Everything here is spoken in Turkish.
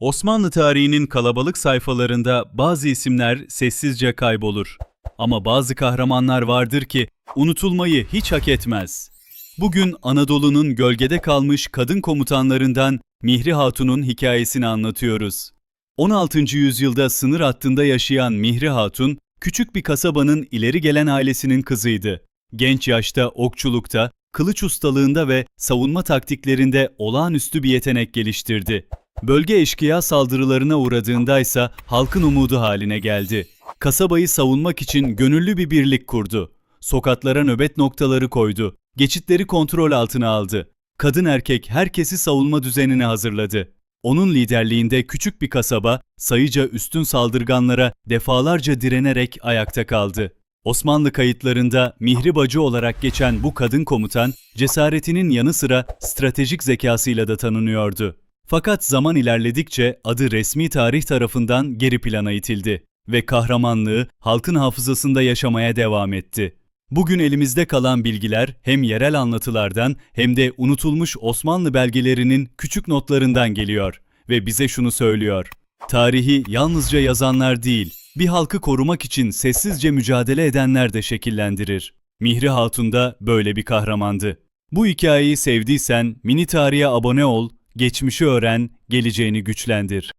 Osmanlı tarihinin kalabalık sayfalarında bazı isimler sessizce kaybolur. Ama bazı kahramanlar vardır ki unutulmayı hiç hak etmez. Bugün Anadolu'nun gölgede kalmış kadın komutanlarından Mihri Hatun'un hikayesini anlatıyoruz. 16. yüzyılda sınır hattında yaşayan Mihri Hatun, küçük bir kasabanın ileri gelen ailesinin kızıydı. Genç yaşta okçulukta, kılıç ustalığında ve savunma taktiklerinde olağanüstü bir yetenek geliştirdi. Bölge eşkıya saldırılarına uğradığında ise halkın umudu haline geldi. Kasabayı savunmak için gönüllü bir birlik kurdu. Sokaklara nöbet noktaları koydu. Geçitleri kontrol altına aldı. Kadın erkek herkesi savunma düzenine hazırladı. Onun liderliğinde küçük bir kasaba sayıca üstün saldırganlara defalarca direnerek ayakta kaldı. Osmanlı kayıtlarında Mihri Bacı olarak geçen bu kadın komutan, cesaretinin yanı sıra stratejik zekasıyla da tanınıyordu. Fakat zaman ilerledikçe adı resmi tarih tarafından geri plana itildi ve kahramanlığı halkın hafızasında yaşamaya devam etti. Bugün elimizde kalan bilgiler hem yerel anlatılardan hem de unutulmuş Osmanlı belgelerinin küçük notlarından geliyor ve bize şunu söylüyor. Tarihi yalnızca yazanlar değil, bir halkı korumak için sessizce mücadele edenler de şekillendirir. Mihri Hatun da böyle bir kahramandı. Bu hikayeyi sevdiysen mini tarihe abone ol, geçmişi öğren, geleceğini güçlendir.